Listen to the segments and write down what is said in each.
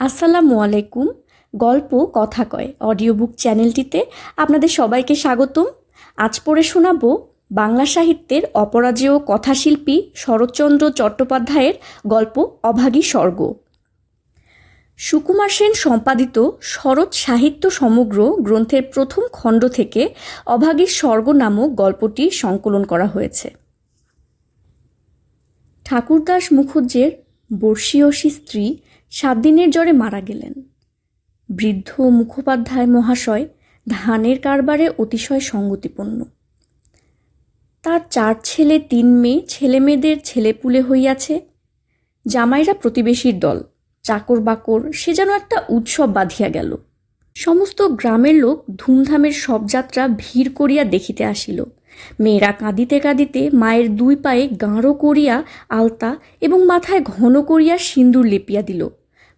আসসালামু আলাইকুম। গল্প কথা কয় অডিও বুক চ্যানেলটিতে আপনাদের সবাইকে স্বাগতম। আজ পড়ে শোনাব বাংলা সাহিত্যের অপরাজেয় কথাশিল্পী শরৎচন্দ্র চট্টোপাধ্যায়ের গল্প অভাগী স্বর্গ। সুকুমার সেন সম্পাদিত শরৎ সাহিত্য সমগ্র গ্রন্থের প্রথম খণ্ড থেকে অভাগী স্বর্গ নামক গল্পটি সংকলন করা হয়েছে। ঠাকুরদাস মুখুজ্জের বর্ষীয়সী স্ত্রী সাত দিনের জ্বরে মারা গেলেন। বৃদ্ধ মুখোপাধ্যায় মহাশয় ধানের কারবারে অতিশয় সঙ্গতিপন্ন তার চার ছেলে, তিন মেয়ে ছেলে মেয়েদের ছেলেপুলে হইয়াছে। জামাইরা প্রতিবেশীর দল, চাকর বাকর, সে যেন একটা উৎসব বাঁধিয়া গেল। সমস্ত গ্রামের লোক ধুমধামের সব যাত্রা ভিড় করিয়া দেখিতে আসিল। মেয়েরা কাঁদিতে কাঁদিতে মায়ের দুই পায়ে গাঁড়ো করিয়া আলতা এবং মাথায় ঘন করিয়া সিন্দুর লেপিয়া দিল।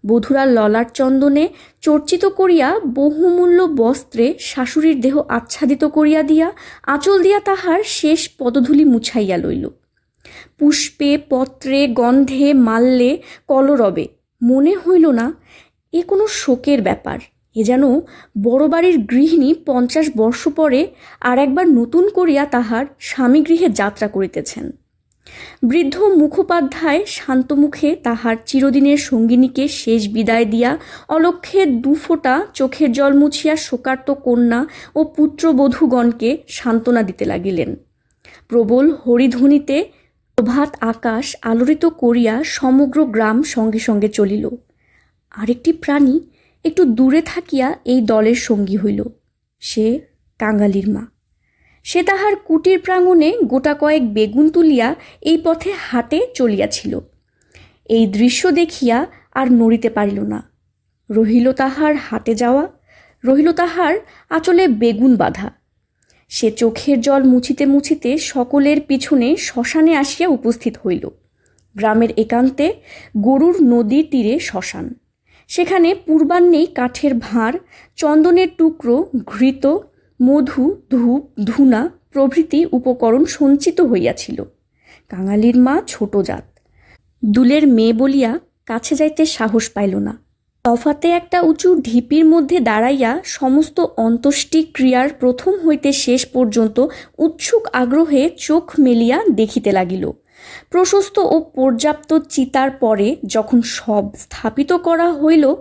বধুরা ললাট চন্দনে চর্চিত করিয়া বহুমূল্য বস্ত্রে শাশুড়ির দেহ আচ্ছাদিত করিয়া দিয়া, আঁচল দিয়া তাহার শেষ পদধূলি মুছাইয়া লইল। পুষ্পে, পত্রে, গন্ধে, মাল্যে, কলরবে, মনে হইল না, এ কোনো শোকের ব্যাপার, এ যেন বড় বাড়ির গৃহিণী পঞ্চাশ বর্ষ পরে আর একবার নতুন করিয়া তাহার স্বামী গৃহে যাত্রা করিতেছেন। বৃদ্ধ মুখোপাধ্যায় শান্তমুখে তাহার চিরদিনের সঙ্গিনীকে শেষ বিদায় দিয়া অলক্ষে দুফোঁটা চোখের জল মুছিয়া শোকার্ত কন্যা ও পুত্রবধূগণকে সান্ত্বনা দিতে লাগিলেন। প্রবল হরিধ্বনিতে প্রভাত আকাশ আলোড়িত করিয়া সমগ্র গ্রাম সঙ্গে সঙ্গে চলিল। আরেকটি প্রাণী একটু দূরে থাকিয়া এই দলের সঙ্গী হইল, সে কাঙালির মা। সে তাহার কুটির প্রাঙ্গণে গোটা কয়েক বেগুন তুলিয়া এই পথে হাটে চলিয়াছিল। এই দৃশ্য দেখিয়া আর নড়িতে পারিল না। রহিল তাহার হাটে যাওয়া, রহিল তাহার আচলে বেগুন বাঁধা। সে চোখের জল মুছিতে মুছিতে সকলের পিছনে শ্মশানে আসিয়া উপস্থিত হইল। গ্রামের একান্তে গরুর নদীর তীরে শ্মশান। সেখানে পূর্বাহ্নেই কাঠের ভাঁড়, চন্দনের টুকরো, ঘৃত মধু, ধূপ, ধুনা প্রভৃতি উপকরণ সঞ্চিত হইয়াছিল। কাঙালির মা ছোট জাত। দুলের মেয়ে বলিয়া কাছে যাইতে সাহস পাইল না। তফাতে একটা উঁচু ঢিপির মধ্যে দাঁড়াইয়া সমস্ত অন্ত্যেষ্টি ক্রিয়ার প্রথম হইতে শেষ পর্যন্ত উৎসুক আগ্রহে চোখ মেলিয়া দেখিতে লাগিল। প্রশস্ত ও পর্যাপ্ত চিতার পরে যখন সব স্থাপিত করা হইল,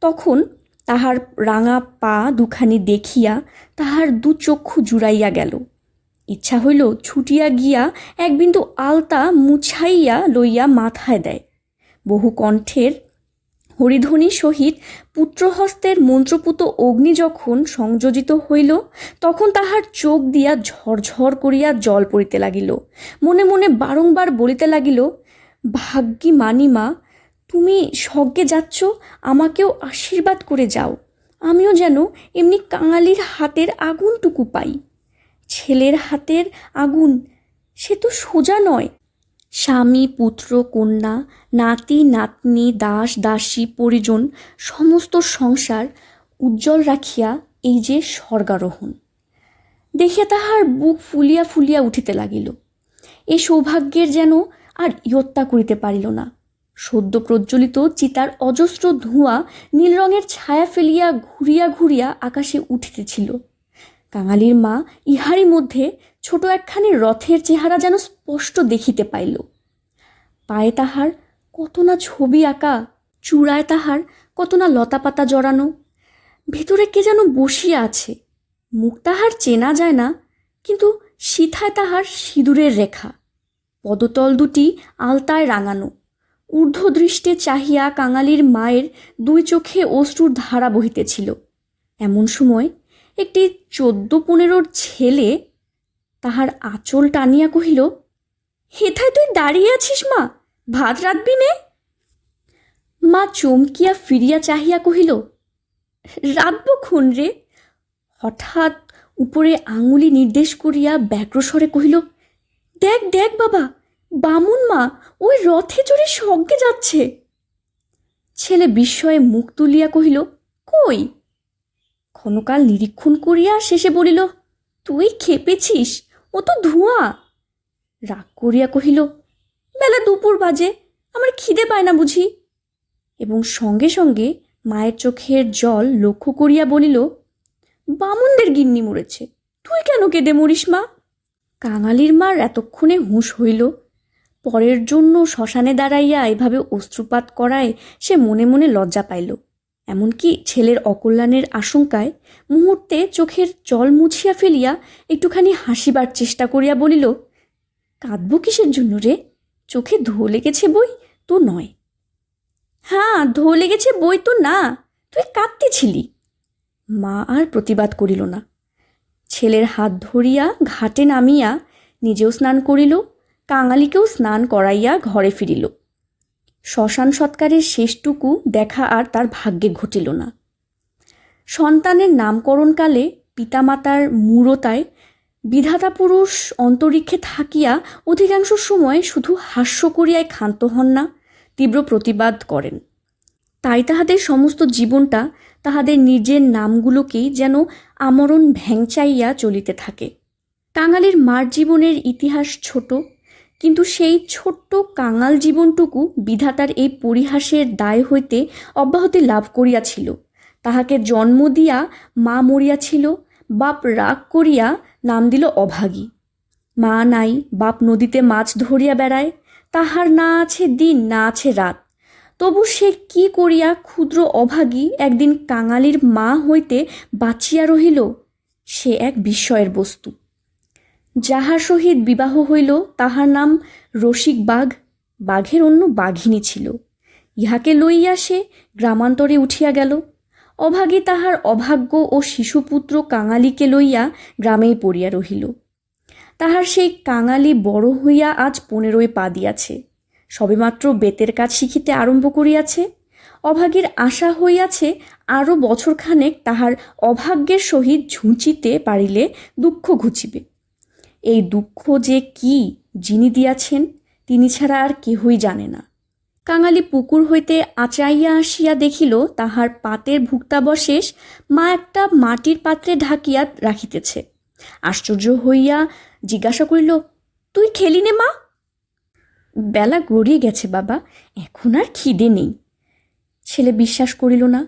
তখন তাহার রাঙা পা দুখানি দেখিয়া তাহার দু চক্ষু জুড়াইয়া গেল। ইচ্ছা হইল ছুটিয়া গিয়া এক বিন্দু আলতা মুছাইয়া লইয়া মাথায় দেয়। বহু কণ্ঠের হরিধ্বনি সহিত পুত্রহস্তের মন্ত্রপুত অগ্নি যখন সংযোজিত হইল, তখন তাহার চোখ দিয়া ঝরঝর করিয়া জল পড়িতে লাগিল। মনে মনে বারংবার বলিতে লাগিল ভাগ্যি মানিমা তুমি স্বর্গে যাচ্ছ, আমাকেও আশীর্বাদ করে যাও। আমিও যেন এমনি কাঙালির হাতের আগুনটুকু পাই। ছেলের হাতের আগুন, সে তো সোজা নয়। স্বামী, পুত্র, কন্যা, নাতি, নাতনি, দাস, দাসী, পরিজন, সমস্ত সংসার উজ্জ্বল রাখিয়া এই যে স্বর্গারোহণ। দেখিয়া তাহার বুক ফুলিয়া ফুলিয়া উঠিতে লাগিল। এ সৌভাগ্যের যেন আর ইয়ত্তা করিতে পারিল না। সদ্য প্রজ্বলিত চিতার অজস্র ধোঁয়া নীল রঙের ছায়া ফেলিয়া ঘুরিয়া ঘুরিয়া আকাশে উঠিতেছিল। কাঙালির মা ইহারই মধ্যে ছোট একখানি রথের চেহারা যেন স্পষ্ট দেখিতে পাইল। পায়ে তাহার কত না ছবি আঁকা, চূড়ায় তাহার কত না লতাপাতা জড়ানো, ভেতরে কে যেন বসিয়া আছে। মুখ তাহার চেনা যায় না, কিন্তু সিথায় তাহার সিঁদুরের রেখা। পদতল দুটি আলতায় রাঙানো। ঊর্ধ্বদৃষ্টে চাহিয়া কাঙালির মায়ের দুই চোখে অশ্রুর ধারা বহিতেছিল। এমন সময় একটি চোদ্দ পনেরোর ছেলে তাহার আঁচল টানিয়া কহিল, হেথায় তুই দাঁড়িয়ে আছিস মা? ভাত রাঁধবি নে? মা চমকিয়া ফিরিয়া চাহিয়া কহিল, রাঁধব খুন রে? হঠাৎ উপরে আঙুলি নির্দেশ করিয়া ব্যগ্রস্বরে কহিল, দেখ দেখ বাবা বামুন মা, ওই রথে চড়ে স্বর্গে যাচ্ছে। ছেলে বিস্ময়ে মুখ তুলিয়া কহিল, কই? ক্ষণকাল নিরীক্ষণ করিয়া শেষে বলিল, তুই খেপেছিস, ও তো ধোঁয়া। রাগ করিয়া কহিল, বেলা দুপুর বাজে, আমার খিদে পায় না বুঝি। এবং সঙ্গে সঙ্গে মায়ের চোখের জল লক্ষ্য করিয়া বলিল, বামুনদের গিন্নি মরেছে, তুই কেন কেঁদে মরিস মা? কাঙালির মার এতক্ষণে হুঁশ হইল পরের জন্য শ্মশানে দাঁড়াইয়া এভাবে অশ্রুপাত করায় সে মনে মনে লজ্জা পাইল। এমনকি ছেলের অকল্যাণের আশঙ্কায় মুহূর্তে চোখের জল মুছিয়া ফেলিয়া একটুখানি হাসিবার চেষ্টা করিয়া বলিল, কাঁদব কিসের জন্য রে? চোখে ধো লেগেছে বই তো নয়। হ্যাঁ ধো লেগেছে বই তো না, তুই কাঁদতেছিলি। মা আর প্রতিবাদ করিল না। ছেলের হাত ধরিয়া ঘাটে নামিয়া নিজেও স্নান করিল কাঙালিকেও স্নান করাইয়া ঘরে ফিরিল। শ্মশান সৎকারের শেষটুকু দেখা আর তার ভাগ্যে ঘটিল না। সন্তানের নামকরণকালে পিতামাতার মূরতায় বিধাতা পুরুষ অন্তরিক্ষে থাকিয়া অধিকাংশ সময় শুধু হাস্য করিয়ায় ক্ষান্ত হন না, তীব্র প্রতিবাদ করেন। তাই তাহাদের সমস্ত জীবনটা তাহাদের নিজের নামগুলোকেই যেন আমরণ ভ্যাংচাইয়া চলিতে থাকে। কাঙালির মার জীবনের ইতিহাস ছোট কিন্তু সেই ছোট্ট কাঙাল জীবনটুকু বিধাতার এই পরিহাসের দায় হইতে অব্যাহতি লাভ করিয়াছিল। তাহাকে জন্ম দিয়া মা মরিয়াছিল, বাপ রাগ করিয়া নাম দিল অভাগী। মা নাই, বাপ নদীতে মাছ ধরিয়া বেড়ায়, তাহার না আছে দিন, না আছে রাত। তবু সে কি করিয়া ক্ষুদ্র অভাগী একদিন কাঙালির মা হইতে বাঁচিয়া রহিল, সে এক বিস্ময়ের বস্তু। যাহার সহিত বিবাহ হইল, তাহার নাম রসিক বাঘ, বাঘের অন্য বাঘিনী ছিল। ইহাকে লইয়া সে গ্রামান্তরে উঠিয়া গেল। অভাগী তাহার অভাগ্য ও শিশুপুত্র কাঙালিকে লইয়া গ্রামেই পড়িয়া রহিল। তাহার সেই কাঙালি বড় হইয়া আজ পনেরোই পা দিয়াছে। সবেমাত্র বেতের কাজ শিখিতে আরম্ভ করিয়াছে। অভাগীর আশা হইয়াছে আরও বছরখানেক তাহার অভাগ্যের সহিত ঝুঁচিতে পারিলে দুঃখ ঘুচিবে। এই দুঃখ যে কি যিনি দিয়াছেন, তিনি ছাড়া আর কেহই জানে না। কাঙালি পুকুর হইতে আচাইয়া আসিয়া দেখিল, তাহার পাতের ভুক্তাবশেষ মা একটা মাটির পাত্রে ঢাকিয়া রাখিতেছে। আশ্চর্য হইয়া জিজ্ঞাসা করিল, তুই খেলি নে মা? বেলা গড়িয়ে গেছে বাবা, এখন আর খিদে নেই। ছেলে বিশ্বাস করিল না,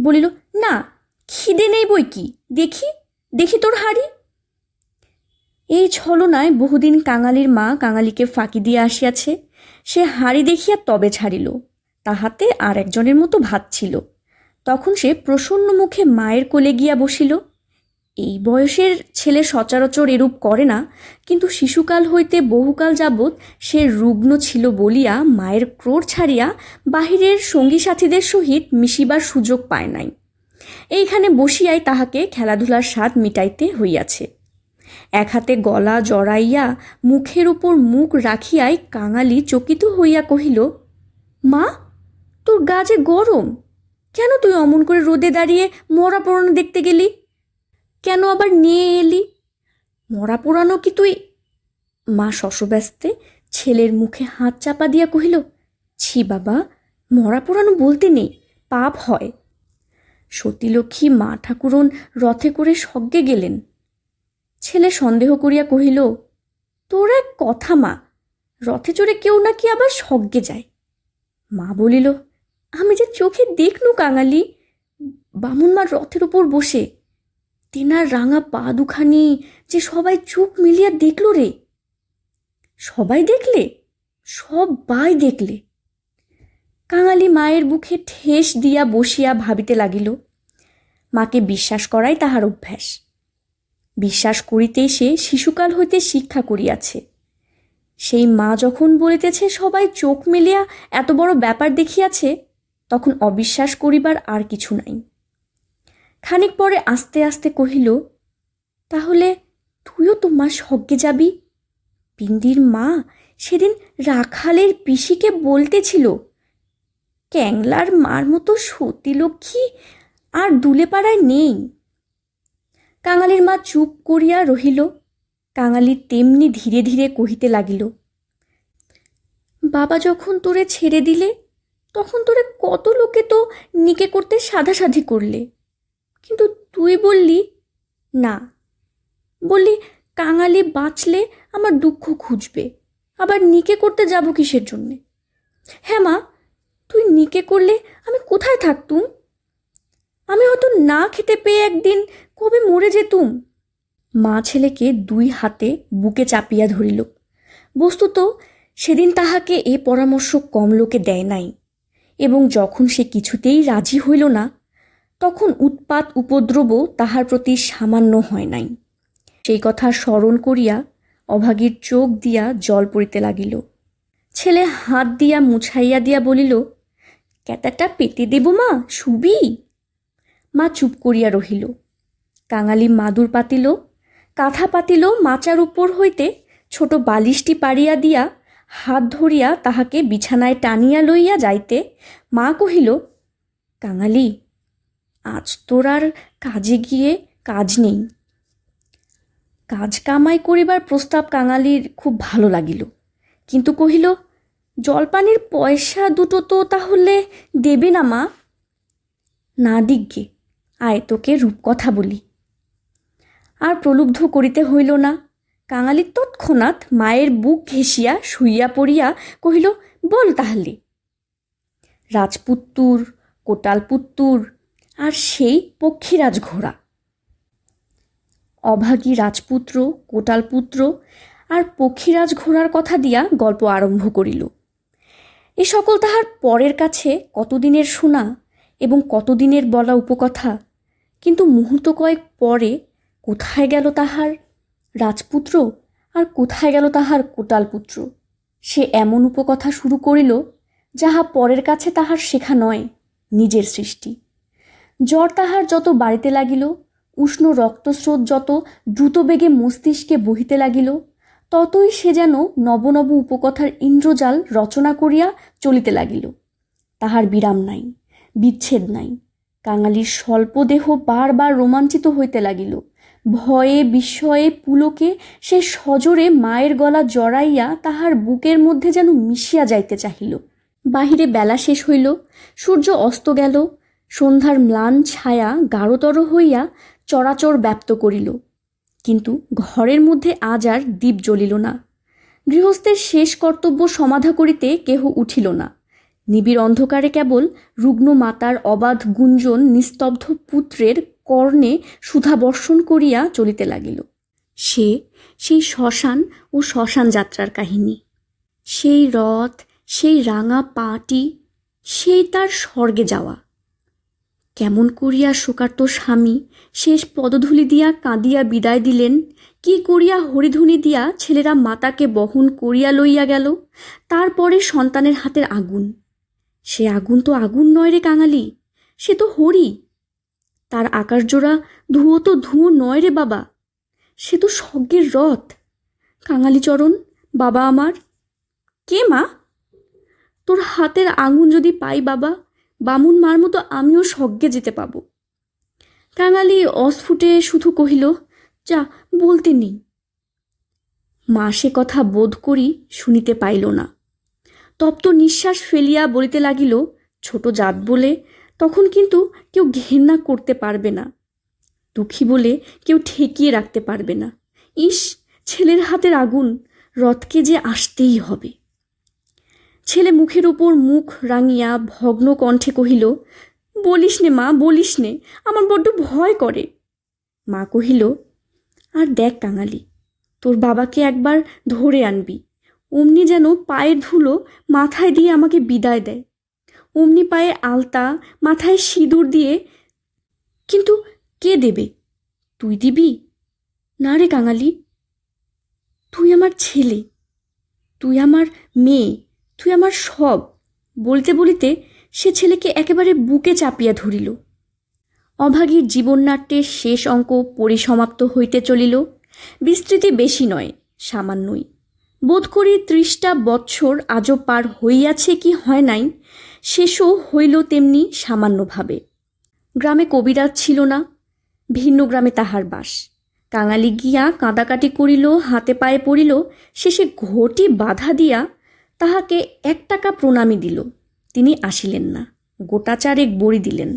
বলিল, না, খিদে নেই বই কি? দেখি দেখি তোর হাড়ি। এই ছলনায় বহুদিন কাঙালির মা কাঙালিকে ফাঁকি দিয়ে আসিয়াছে। সে হাঁড়ি দেখিয়া তবে ছাড়িল। তাহাতে আর একজনের মতো ভাত ছিল। তখন সে প্রসন্ন মুখে মায়ের কোলে গিয়া বসিল। এই বয়সের ছেলে সচরাচর এরূপ করে না, কিন্তু শিশুকাল হইতে বহুকাল যাবৎ সে রুগ্ন ছিল বলিয়া মায়ের ক্রোড় ছাড়িয়া বাহিরের সঙ্গী সাথীদের সহিত মিশিবার সুযোগ পায় নাই। এইখানে বসিয়াই তাহাকে খেলাধুলার স্বাদ মিটাইতে হইয়াছে। এক হাতে গলা জড়াইয়া মুখের উপর মুখ রাখিয়াই কাঙালি চকিত হইয়া কহিল, মা, তোর গা যে গরম, কেন তুই অমন করে রোদে দাঁড়িয়ে মরা পোড়ানো দেখতে গেলি? কেন আবার নিয়ে এলি? মরা পোড়ানো কি তুই? মা শশব্যস্তে ছেলের মুখে হাত চাপা দিয়া কহিল, ছি বাবা, মরা পোড়ানো বলতে নেই, পাপ হয়। সতীলক্ষ্মী মা ঠাকুরন রথে করে স্বজ্ঞে গেলেন। ছেলে সন্দেহ করিয়া কহিল, তোর এক কথা মা, রথে চড়ে কেউ নাকি আবার স্বজ্ঞে যায়? মা বলিল, আমি যে চোখে দেখনু কাঙালি, বামুন মার রথের উপর বসে, তেনার রাঙা পা দুখানি যে সবাই চোখ মিলিয়া দেখল রে। সবাই দেখলে? সবাই দেখলে? কাঙালি মায়ের বুকে ঠেস দিয়া বসিয়া ভাবিতে লাগিল, মাকে বিশ্বাস করাই তাহার অভ্যাস। বিশ্বাস করিতেই সে শিশুকাল হইতে শিক্ষা করিয়াছে। সেই মা যখন বলিতেছে, সবাই চোখ মেলিয়া এত বড় ব্যাপার দেখিয়াছে, তখন অবিশ্বাস করিবার আর কিছু নাই। খানিক পরে আস্তে আস্তে কহিল, তাহলে তুইও তো মা স্বজ্ঞে যাবি? পিন্দির মা সেদিন রাখালের পিসিকে বলতেছিল, ক্যাংলার মার মতো সতীলক্ষ্মী আর দুলেপাড়ায় নেই। কাঙালির মা চুপ করিয়া রহিল। কাঙালি তেমনি ধীরে ধীরে কহিতে লাগিল, বাবা যখন তোরে ছেড়ে দিলে, তখন তোরে কত লোকে তো নিকে করতে সাধাসাধি করলে। কিন্তু তুই বললি, না। বললি, কাঙালি বাঁচলে আমার দুঃখ খুঁজবে, আবার নিকে করতে যাব কিসের জন্যে? হ্যাঁ মা, তুই নিকে করলে আমি কোথায় থাকতুম? আমি হয়তো না খেতে পেয়ে একদিন কবে মরে যেতুম। মা ছেলেকে দুই হাতে বুকে চাপিয়া ধরিল। বস্তুত সেদিন তাহাকে এ পরামর্শ কম লোকে দেয় নাই এবং যখন সে কিছুতেই রাজি হইল না, তখন উৎপাত উপদ্রব তাহার প্রতি সামান্য হয় নাই। সেই কথা স্মরণ করিয়া অভাগীর চোখ দিয়া জল পড়িতে লাগিল। ছেলে হাত দিয়া মুছাইয়া দিয়া বলিল ক্যাতাটা পেতে দেব মা, শুবি? মা চুপ করিয়া রহিল। কাঙালি মাদুর পাতিল, কাঁথা পাতিল মাচার উপর হইতে ছোট বালিশটি পাড়িয়া দিয়া হাত ধরিয়া তাহাকে বিছানায় টানিয়া লইয়া যাইতে মা কহিল, কাঙালি, আজ তোর আর কাজে গিয়ে কাজ নেই। কাজ কামাই করিবার প্রস্তাব কাঙালির খুব ভালো লাগিল। কিন্তু কহিল, জলপানির পয়সা দুটো তো তাহলে দেবে না মা। না দিগ্গে আয় তোকে রূপকথা বলি। আর প্রলুব্ধ করিতে হইল না। কাঙালি তৎক্ষণাৎ মায়ের বুক ঘেঁষিয়া শুইয়া পড়িয়া কহিল, বল তাহলে। রাজপুত্তুর, কোটালপুত্তুর, আর সেই পক্ষীরাজ ঘোড়া। অভাগী রাজপুত্র, কোটালপুত্র, আর পক্ষীরাজ ঘোড়ার কথা দিয়া গল্প আরম্ভ করিল। এ সকল তাহার পরের কাছে কতদিনের শোনা এবং কতদিনের বলা উপকথা কিন্তু মুহূর্ত কয়েক পরে কোথায় গেল তাহার রাজপুত্র? আর কোথায় গেল তাহার কোটালপুত্র? সে এমন উপকথা শুরু করিল, যাহা পরের কাছে তাহার শেখা নয়, নিজের সৃষ্টি। জ্বর তাহার যত বাড়িতে লাগিল, উষ্ণ রক্তস্রোত যত দ্রুতবেগে মস্তিষ্কে বহিতে লাগিল, ততই সে যেন নবনব উপকথার ইন্দ্রজাল রচনা করিয়া চলিতে লাগিল। তাহার বিরাম নাই, বিচ্ছেদ নাই। কাঙালির স্বল্প দেহ বারবার রোমাঞ্চিত হইতে লাগিল। ভয়ে, বিস্ময়ে পুলকে সে সজোরে মায়ের গলা জড়াইয়া তাহার বুকের মধ্যে যেন মিশিয়া যাইতে চাহিল। বাহিরে বেলা শেষ হইল, সূর্য অস্ত গেল, সন্ধ্যার ম্লান ছায়া গাঢ়তর হইয়া চরাচর ব্যাপ্ত করিল। কিন্তু ঘরের মধ্যে আজ আর দ্বীপ জ্বলিল না। গৃহস্থের শেষ কর্তব্য সমাধা করিতে কেহ উঠিল না। নিবিড় অন্ধকারে কেবল রুগ্ন মাতার অবাধ গুঞ্জন নিস্তব্ধ পুত্রের কর্ণে সুধা বর্ষণ করিয়া চলিতে লাগিল। সে সেই শ্মশান ও শ্মশান যাত্রার কাহিনী। সেই রথ, সেই রাঙা পাটি, সেই তার স্বর্গে যাওয়া। কেমন করিয়া শোকার্ত স্বামী শেষ পদধূলি দিয়া কাঁদিয়া বিদায় দিলেন, কি করিয়া হরিধ্বনি দিয়া ছেলেরা মাতাকে বহন করিয়া লইয়া গেল, তারপরে সন্তানের হাতের আগুন। সে আগুন তো আগুন নয় রে কাঙালি, সে তো হরি। তার আকাশ জোড়া ধুয়ো তো ধুয়ো নয় রে বাবা, সে তো স্বর্গের রথ। কাঙালিচরণ বাবা আমার। কে মা? তোর হাতের আঙুন যদি পাই বাবা, বামুন মার মতো আমিও স্বর্গে যেতে পাবো। কাঙালি অস্ফুটে শুধু কহিল, যা, বলতে নেই। মা সে কথা বোধ করি শুনিতে পাইল না। তপ্ত নিঃশ্বাস ফেলিয়া বলিতে লাগিল, ছোট জাত বলে, তখন কিন্তু কেউ ঘেন্না করতে পারবে না। দুঃখী বলে কেউ ঠেকিয়ে রাখতে পারবে না। ইস, ছেলের হাতের আগুন, রথকে যে আসতেই হবে। ছেলে মুখের উপর মুখ রাঙিয়া ভগ্ন কণ্ঠে কহিল, বলিস নে মা, বলিস নে, আমার বড্ড ভয় করে। মা কহিল, আর দেখ কাঙালি, তোর বাবাকে একবার ধরে আনবি। অমনি যেন পায়ের ধুলো মাথায় দিয়ে আমাকে বিদায় দেয়। অমনি পায়ে আলতা মাথায় সিঁদুর দিয়ে, কিন্তু কে দেবে? তুই দিবি? না রে কাঙালি। তুই আমার ছেলে। তুই আমার মেয়ে। তুই আমার সব। বলতে বলিতে সে ছেলেকে একেবারে বুকে চাপিয়া ধরিল। অভাগীর জীবননাট্যের শেষ অঙ্ক পরিসমাপ্ত হইতে চলিল। বিস্তৃতি বেশি নয়, সামান্যই। বোধ করি ত্রিশটা বৎসর আজও পার হইয়াছে কি হয় নাই, শেষও হইল তেমনি সামান্যভাবে। গ্রামে কবিরাজ ছিল না, ভিন্ন গ্রামে তাহার বাস। কাঙালি গিয়া কাঁদাকাটি করিল, হাতে পায়ে পড়িল, শেষে ঘটি বাধা দিয়া তাহাকে এক টাকা প্রণামী দিল। তিনি আসিলেন না, গোটা চারেক বড়ি দিলেন।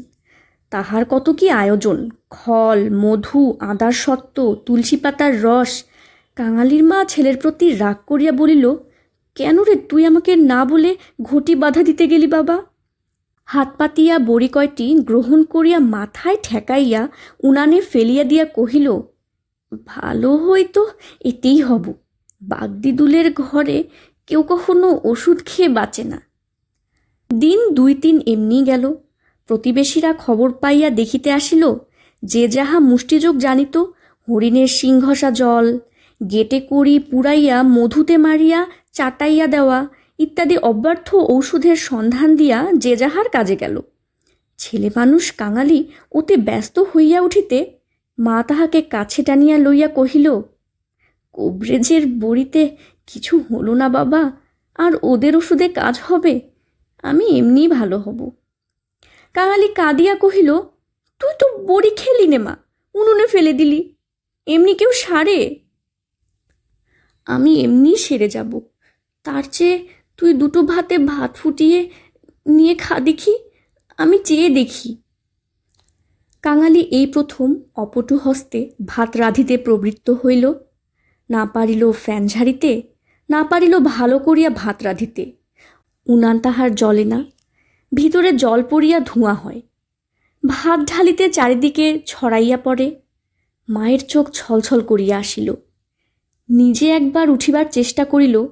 তাহার কত কি আয়োজন? খল, মধু, আদার সত্ত্ব, তুলসী পাতার রস কাঙালির মা ছেলের প্রতি রাগ করিয়া বলিল, কেন রে তুই আমাকে না বলে ঘটি বাধা দিতে গেলি বাবা? হাত পাতিয়া বড়ি কয়টি গ্রহণ করিয়া মাথায় ঠেকাইয়া উনানে ফেলিয়া দিয়া কহিল, ভালো হইতো এতেই হব। বাগদিদুলের ঘরে কেউ কখনো ওষুধ খেয়ে বাঁচে না। দিন দুই তিন এমনি গেল। প্রতিবেশীরা খবর পাইয়া দেখিতে আসিল, যে যাহা মুষ্টিযোগ জানিত, হরিণের সিংহসা জল গেটে করি পুড়াইয়া, মধুতে মারিয়া, চাটাইয়া দেওয়া ইত্যাদি অব্যর্থ ঔষধের সন্ধান দিয়া যে যাহার কাজে গেল। ছেলে মানুষ কাঙালি ওতে ব্যস্ত হইয়া উঠিতে মা তাহাকে কাছে টানিয়া লইয়া কহিল, কোবরেজের বড়িতে কিছু হলো না বাবা, আর ওদের ওষুধে কাজ হবে, আমি এমনি ভালো হব। কাঙালি কাঁদিয়া কহিল, তুই তো বড়ি খেলি নে মা, উনুনে ফেলে দিলি, এমনি কেউ সারে? আমি এমনি সেরে যাব। তার চেয়ে তুই দুটো ভাতে ভাত ফুটিয়ে নিয়ে খা দেখি, আমি চেয়ে দেখি। কাঙালি এই প্রথম অপটু হস্তে ভাত রাঁধিতে প্রবৃত্ত হইল। না পারিল ফ্যান ঝাড়িতে, না পারিল ভালো করিয়া ভাত রাঁধিতে। উনান তাহার জলে না, ভিতরে জল পড়িয়া ধোঁয়া হয়। ভাত ঢালিতে চারিদিকে ছড়াইয়া পড়ে, মায়ের চোখ ছলছল করিয়া আসিল। নিজে একবার উঠিবার চেষ্টা করিল,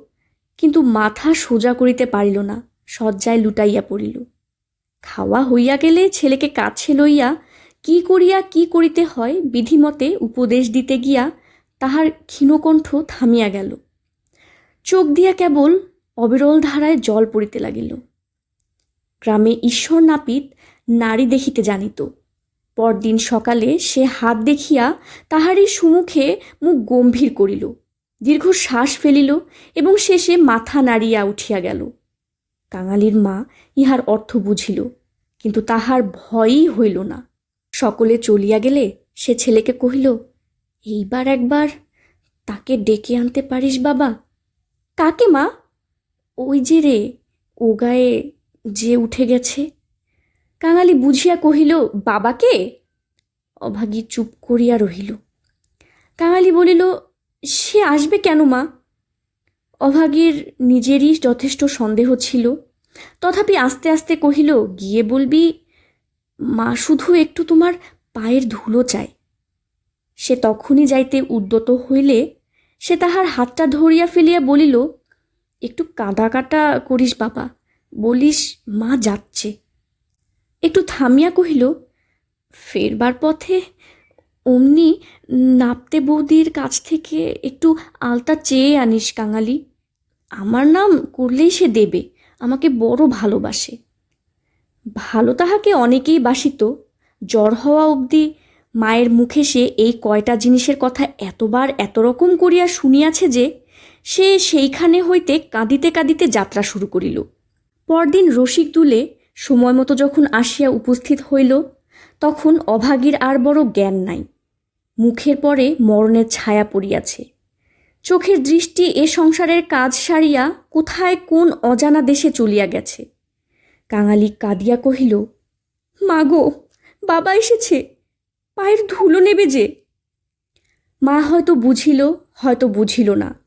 কিন্তু মাথা সোজা করিতে পারিল না, শয্যায় লুটাইয়া পড়িল। খাওয়া হইয়া গেলে ছেলেকে কাছে লইয়া কি করিয়া কি করিতে হয় বিধিমতে উপদেশ দিতে গিয়া তাহার ক্ষীণকণ্ঠ থামিয়া গেল। চোখ দিয়া কেবল অবিরল ধারায় জল পড়িতে লাগিল। গ্রামে ঈশ্বর নাপিত নারী দেখিতে জানিত। পরদিন সকালে সে হাত দেখিয়া তাহারই সুমুখে মুখ গম্ভীর করিল। দীর্ঘ শ্বাস ফেলিল এবং শেষে মাথা নাড়িয়া উঠিয়া গেল। কাঙালির মা ইহার অর্থ বুঝিল, কিন্তু তাহার ভয়ই হইল না। সকলে চলিয়া গেলে সে ছেলেকে কহিল, এইবার একবার তাকে ডেকে আনতে পারিস বাবা। কাকে মা? ওই যে রে, ও গায়ে যে উঠে গেছে। কাঙালি বুঝিয়া কহিল, বাবাকে? অভাগী চুপ করিয়া রহিল। কাঙালি বলিল সে আসবে কেন, মা? অভাগীর নিজেরই যথেষ্ট সন্দেহ ছিল। তথাপি আস্তে আস্তে কহিল, গিয়ে বলবি, মা শুধু একটু তোমার পায়ের ধুলো চায়। সে তখনই যাইতে উদ্যত হইলে সে তাহার হাতটা ধরিয়া ফেলিয়া বলিল, একটু কাঁদা কাটা করিস বাবা বলিস মা যাচ্ছে। একটু থামিয়া কহিল, ফেরবার পথে অমনি নাপতে বৌদির কাছ থেকে একটু আলতা চেয়ে আনিস কাঙালি। আমার নাম করলেই সে দেবে, আমাকে বড় ভালোবাসে। ভালো তাহাকে অনেকেই বাসিত। জ্বর হওয়া অবধি মায়ের মুখে সে এই কয়টা জিনিসের কথা এতবার এত রকম করিয়া শুনিয়াছে যে, সে সেইখানে হইতে কাঁদিতে কাঁদিতে যাত্রা শুরু করিল। পরদিন রসিক দুলে সময় মতো যখন আসিয়া উপস্থিত হইল, তখন অভাগীর আর বড় জ্ঞান নাই। মুখের পরে মরণের ছায়া পড়িয়াছে। চোখের দৃষ্টি এ সংসারের কাজ সারিয়া কোথায় কোন অজানা দেশে চলিয়া গেছে। কাঙালি কাঁদিয়া কহিল মাগো বাবা এসেছে, পায়ের ধুলো নেবে যে। মা হয়তো বুঝিল হয়তো বুঝিল না।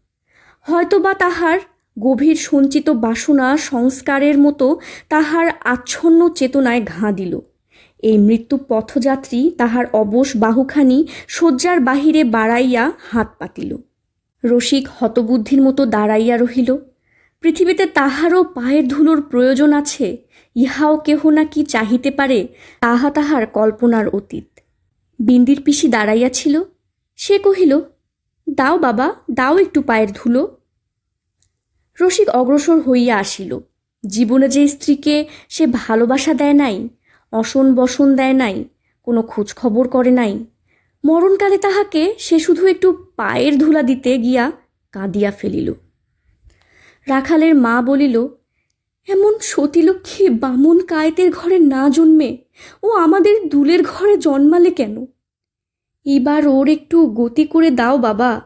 হয়তো বা তাহার গভীর সঞ্চিত বাসনা সংস্কারের মতো তাহার আচ্ছন্ন চেতনায় ঘা দিল। এই মৃত্যু পথযাত্রী তাহার অবশ বাহুখানি শয্যার বাহিরে বাড়াইয়া হাত পাতিল। রসিক হতবুদ্ধির মতো দাঁড়াইয়া রহিল। পৃথিবীতে তাহারও পায়ের ধুলোর প্রয়োজন আছে, ইহাও কেহ না কি চাহিতে পারে, তাহা তাহার কল্পনার অতীত। বিন্দির পিসি দাঁড়াইয়াছিল সে কহিল, দাও বাবা, দাও একটু পায়ের ধুলো। রসিক অগ্রসর হইয়া আসিল। জীবনে যে স্ত্রীকে সে ভালোবাসা দেয় নাই অসন বসন দেয় নাই, কোনো খোঁজ খবর করে নাই। মরণকালে তাহাকে সে শুধু একটু পায়ের ধুলা দিতে গিয়া কাঁদিয়া ফেলিল। রাখালের মা বলিল, এমন সতীলক্ষ্মী বামন কায়েতের ঘরে না জন্মে, ও আমাদের দুলের ঘরে জন্মালে কেন? এবার ওর একটু গতি করে দাও বাবা।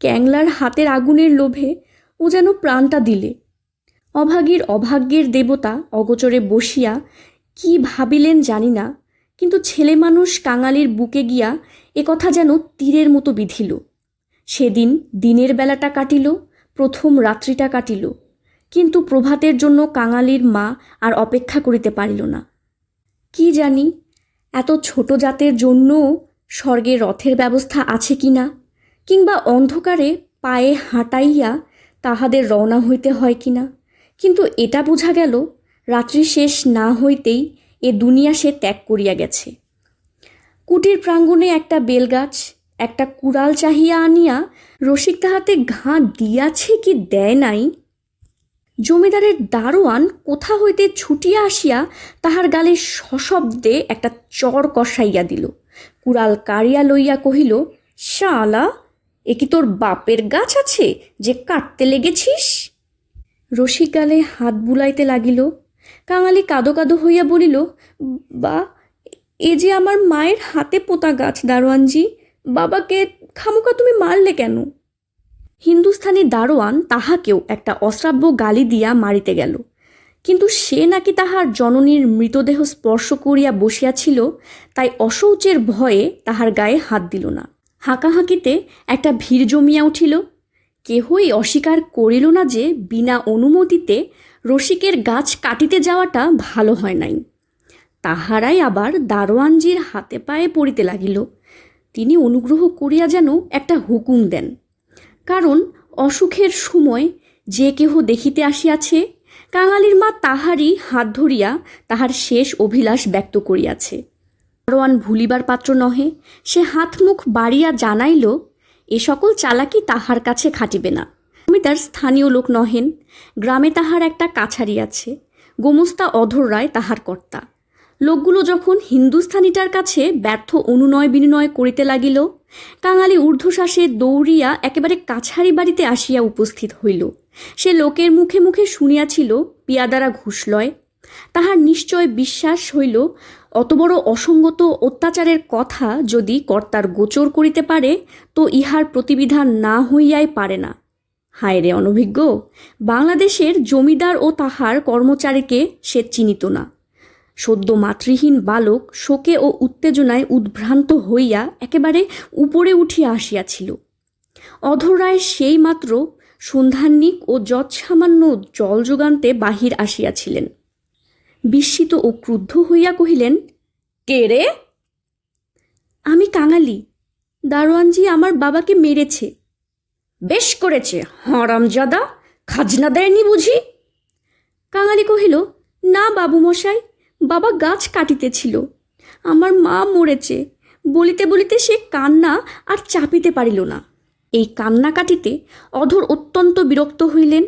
ক্যাংলার হাতের আগুনের লোভে ও যেন প্রাণটা দিলে। অভাগীর অভাগ্যের দেবতা অগোচরে বসিয়া কি ভাবিলেন জানি না, কিন্তু ছেলে মানুষ কাঙালির বুকে গিয়া একথা যেন তীরের মতো বিধিল। সেদিন দিনের বেলাটা কাটিল, প্রথম রাত্রিটা কাটিল, কিন্তু প্রভাতের জন্য কাঙালির মা আর অপেক্ষা করিতে পারিল না। কি জানি, এত ছোট জাতের জন্য স্বর্গে রথের ব্যবস্থা আছে কি না, কিংবা অন্ধকারে পায়ে হাঁটাইয়া তাহাদের রওনা হইতে হয় কি না, কিন্তু এটা বোঝা গেল রাত্রি শেষ না হইতেই এ দুনিয়া সে ত্যাগ করিয়া গেছে। কুটির প্রাঙ্গণে একটা বেলগাছ, একটা কুড়াল চাহিয়া আনিয়া রসিক তাহাতে ঘা দিয়াছে কি দেয় নাই? জমিদারের দারোয়ান কোথা হইতে ছুটিয়া আসিয়া তাহার গালে সশব্দে একটা চর কষাইয়া দিল। কুড়াল কাড়িয়া লইয়া কহিল, শালা, এ কি তোর বাপের গাছ আছে যে কাটতে লেগেছিস? রসিক গালে হাত বুলাইতে লাগিল কাঙালি কাদো কাদো হইয়া বলিল, বা, এ যে আমার মায়ের হাতে পোতা গাছ, দারোয়ানজি বাবাকে খামুকা তুমি মারলে কেন? হিন্দুস্থানি দারোয়ান তাহাকেও একটা অশ্রাব্য গালি দিয়া মারিতে গেল। কিন্তু সে নাকি তাহার জননীর মৃতদেহ স্পর্শ করিয়া বসিয়াছিল, তাই অশৌচের ভয়ে তাহার গায়ে হাত দিল না। হাঁকাহাঁকিতে একটা ভিড় জমিয়া উঠিল। কেহই অস্বীকার করিল না যে বিনা অনুমতিতে রসিকের গাছ কাটিতে যাওয়াটা ভালো হয় নাই। তাহারাই আবার দারোয়ানজির হাতে পায়ে পড়িতে লাগিল। তিনি অনুগ্রহ করিয়া যেন একটা হুকুম দেন। কারণ অসুখের সময় যে কেহ দেখিতে আসিয়াছে, কাঙালির মা তাহারই হাত ধরিয়া তাহার শেষ অভিলাষ ব্যক্ত করিয়াছে। দারোয়ান ভুলিবার পাত্র নহে, সে হাত মুখ বাড়িয়া জানাইল, এ সকল চালাকি তাহার কাছে খাটিবে না। তার স্থানীয় লোক নহেন। গ্রামে তাহার একটা কাছারি আছে। গোমস্তা অধর রায় তাহার কর্তা। লোকগুলো যখন হিন্দুস্থানিটার কাছে ব্যর্থ অনুনয় বিনিময় করিতে লাগিল, কাঙালি ঊর্ধ্বশ্বাসে দৌড়িয়া একেবারে কাছারি বাড়িতে আসিয়া উপস্থিত হইল। সে লোকের মুখে মুখে শুনিয়াছিল পিয়াদারা ঘুষ লয়। তাহার নিশ্চয় বিশ্বাস হইল, অত বড় অসঙ্গত অত্যাচারের কথা যদি কর্তার গোচর করিতে পারে, তো ইহার প্রতিবিধান না হইয়াই পারে না। হায় রে অনভিজ্ঞ, বাংলাদেশের জমিদার ও তাহার কর্মচারীকে সে চিনিত না। সদ্য মাতৃহীন বালক শোকে ও উত্তেজনায় উদ্ভ্রান্ত হইয়া একেবারে উপরে উঠিয়া আসিয়াছিল। অধর রায় সেই মাত্র সন্ধান্নিক ও যৎসামান্য জল যোগান্তে বাহির আসিয়াছিলেন। বিস্মিত ও ক্রুদ্ধ হইয়া কহিলেন, কে রে? আমি কাঙালি। দারোয়ানজি আমার বাবাকে মেরেছে। বেশ করেছে। হরামজাদা খাজনা দেয়নি বুঝি? কাঙালি কহিল, না বাবু মশাই, বাবা গাছ কাটিতেছিল। আমার মা মরেছে। বলিতে বলিতে সে কান্না আর চাপিতে পারিল না। এই কান্না কাটিতে অধর অত্যন্ত বিরক্ত হইলেন।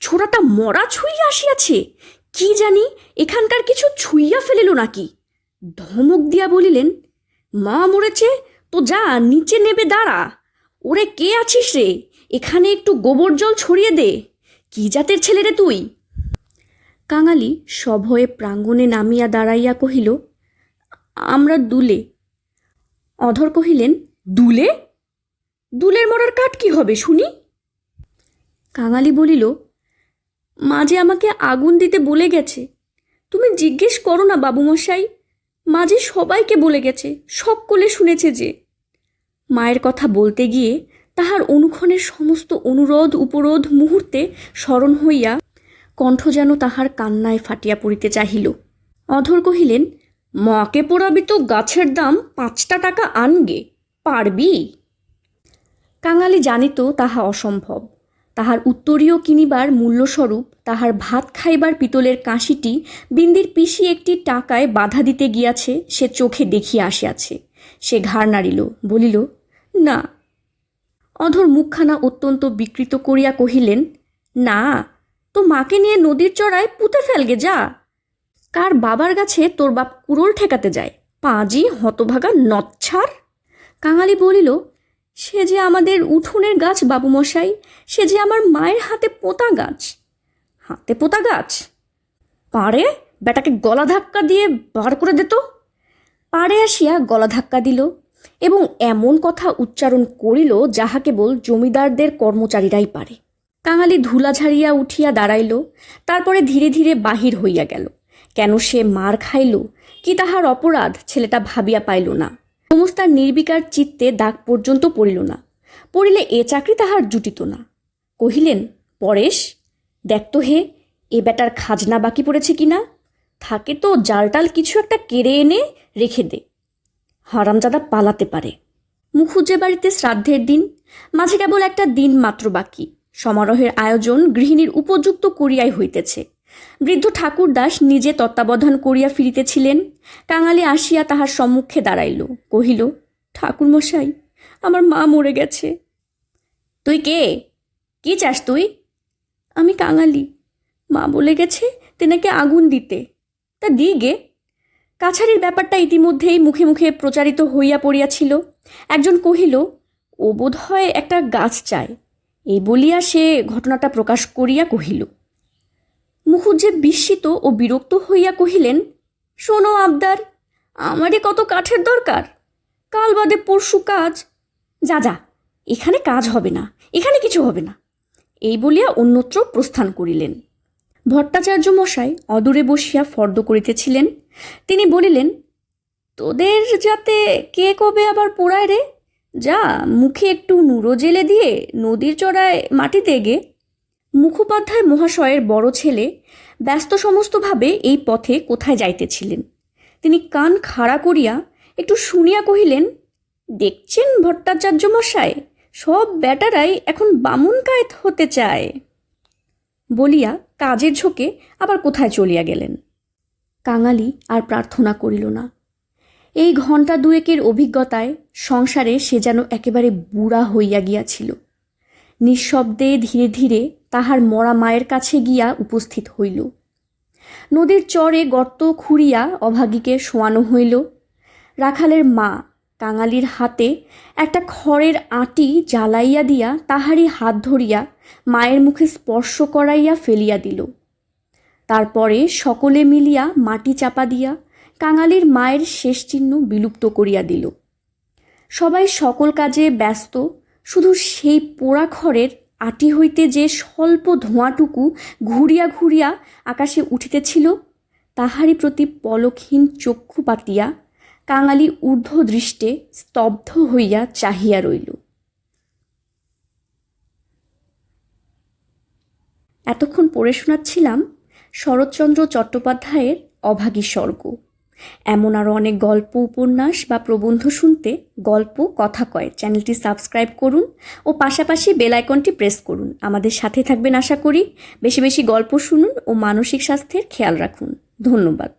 ছোড়াটা মরা ছুঁইয়া আসিয়াছে। কি জানি, এখানকার কিছু ছুঁইয়া ফেলিল নাকি? ধমক দিয়া বলিলেন, মা মরেছে, তো যা, নিচে নেবে দাঁড়া। ওরে কে আছিস রে? এখানে একটু গোবর জল ছড়িয়ে দে। কি জাতের ছেলে রে তুই? কাঙালি সভয়ে প্রাঙ্গণে নামিয়া দাঁড়াইয়া কহিল, আমরা দুলে। অধর কহিলেন, দুলে? দুলের মরার কাঠ কি হবে শুনি? কাঙালি বলিল, মাঝে আমাকে আগুন দিতে বলে গেছে। তুমি জিজ্ঞেস করো না, বাবুমশাই। মাঝে সবাইকে বলে গেছে সকলে শুনেছে যে মায়ের কথা বলতে গিয়ে তাহার অনুক্ষণের সমস্ত অনুরোধ উপরোধ মুহূর্তে স্মরণ হইয়া কণ্ঠ যেন তাহার কান্নায় ফাটিয়া পড়িতে চাহিল। অধর কহিলেন, মাকে পোড়াবি তো গাছের দাম, পাঁচটা টাকা আনগে, পারবি? কাঙালি জানিত তাহা অসম্ভব। তাহার উত্তরীয় কিনিবার মূল্যস্বরূপ তাহার ভাত খাইবার পিতলের কাঁশিটি বিন্দির পিসি একটি টাকায় বাধা দিতে গিয়াছে, সে চোখে দেখিয়া আসিয়াছে। সে ঘাড় নাড়িল, বলিল, না। অধর মুখখানা অত্যন্ত বিকৃত করিয়া কহিলেন, না, তো মাকে নিয়ে নদীর চড়ায় পুঁতে ফেলগে যা। কার বাবার গাছে তোর বাপ কুড়োল ঠেকাতে যায়? পাঁজি, হতভাগা, নচ্ছার? কাঙালি বলিল, সে যে আমাদের উঠোনের গাছ, বাবুমশাই, সে যে আমার মায়ের হাতে পোতা গাছ। হাতে পোতা গাছ? পারে বেটাকে গলা ধাক্কা দিয়ে বার করে দিত পাড়ে আসিয়া গলা ধাক্কা দিল এবং এমন কথা উচ্চারণ করিল যাহা কেবল জমিদারদের কর্মচারীরাই পারে। কাঙালি ধুলা ঝাড়িয়া উঠিয়া দাঁড়াইল, তারপরে ধীরে ধীরে বাহির হইয়া গেল। কেন সে মার খাইল, কি তাহার অপরাধ ছেলেটা ভাবিয়া পাইল না। সমস্তার নির্বিকার চিত্তে দাগ পর্যন্ত পড়িল না, পড়িলে এ চাকরি তাহার জুটিত না। কহিলেন, পরেশ, দেখ তো হে, এ বেটার খাজনা বাকি পড়েছে কি না থাকে তো, জালটাল কিছু একটা কেড়ে এনে রেখে দে। হারামজাদা পালাতে পারে। মুখুজ্জে বাড়িতে শ্রাদ্ধের দিন, মাঝে কেবল একটা দিন মাত্র বাকি। সমারোহের আয়োজন গৃহিণীর উপযুক্ত করিয়াই হইতেছে। বৃদ্ধ ঠাকুরদাস নিজে তত্ত্বাবধান করিয়া ফিরিতেছিলেন, কাঙালি আসিয়া তাহার সম্মুখে দাঁড়াইল, কহিল, ঠাকুরমশাই, আমার মা মরে গেছে। তুই কে? কি চাস তুই? আমি কাঙালি। মা বলে গেছে তেনাকে আগুন দিতে। তা দি গে। কাছারির ব্যাপারটা ইতিমধ্যেই মুখে মুখে প্রচারিত হইয়া পড়িয়াছিল। একজন কহিল, ও বোধ হয় একটা গাছ চায়। এই বলিয়া সে ঘটনাটা প্রকাশ করিয়া কহিল। মুখুজ্জে বিস্মিত ও বিরক্ত হইয়া কহিলেন, শোনো আবদার আমারই কত কাঠের দরকার? কাল বাদে পরশু কাজ। যা যা, এখানে কাজ হবে না, এখানে কিছু হবে না। এই বলিয়া অন্যত্র প্রস্থান করিলেন। ভট্টাচার্য মশাই অদূরে বসিয়া ফর্দ করিতেছিলেন। তিনি বলিলেন, তোদের যাতে কে কবে আবার পোড়ায় রে? যা, মুখে একটু নুরো জেলে দিয়ে নদীর চড়ায় মাটি দেগে মুখোপাধ্যায় মহাশয়ের বড় ছেলে ব্যস্ত সমস্তভাবে এই পথে কোথায় যাইতেছিলেন। তিনি কান খাড়া করিয়া একটু শুনিয়া কহিলেন, দেখছেন ভট্টাচার্য মশাই সব ব্যাটারাই এখন বামুন কায়েত হতে চায়। বলিয়া কাজের ঝোঁকে আবার কোথায় চলিয়া গেলেন। কাঙালি আর প্রার্থনা করিল না। এই ঘণ্টা দুয়েকের অভিজ্ঞতায় সংসারে সে যেন একেবারে বুড়া হইয়া গিয়াছিল। নিঃশব্দে ধীরে ধীরে তাহার মরা মায়ের কাছে গিয়া উপস্থিত হইল। নদীর চরে গর্ত খুঁড়িয়া অভাগীকে শোয়ানো হইল। রাখালের মা কাঙালির হাতে একটা খড়ের আঁটি জ্বালাইয়া দিয়া তাহারই হাত ধরিয়া মায়ের মুখে স্পর্শ করাইয়া ফেলিয়া দিল। তারপরে সকলে মিলিয়া মাটি চাপা দিয়া কাঙালির মায়ের শেষ চিহ্ন বিলুপ্ত করিয়া দিল। সবাই সকল কাজে ব্যস্ত, শুধু সেই পোড়া খড়ের আটি হইতে যে স্বল্প ধোঁয়াটুকু ঘুরিয়া ঘুরিয়া আকাশে উঠিতেছিল, তাহারই প্রতি পলকহীন চক্ষু পাতিয়া কাঙালি ঊর্ধ্ব দৃষ্টে স্তব্ধ হইয়া চাহিয়া রইল। এতক্ষণ পড়ে শোনাচ্ছিলাম শরৎচন্দ্র চট্টোপাধ্যায়ের অভাগী স্বর্গ। এমন আরও অনেক গল্প, উপন্যাস বা প্রবন্ধ শুনতে গল্প, কথা কয় চ্যানেলটি সাবস্ক্রাইব করুন ও পাশাপাশি বেল আইকনটি প্রেস করুন। আমাদের সাথে থাকবেন আশা করি। বেশি বেশি গল্প শুনুন ও মানসিক স্বাস্থ্যের খেয়াল রাখুন। ধন্যবাদ।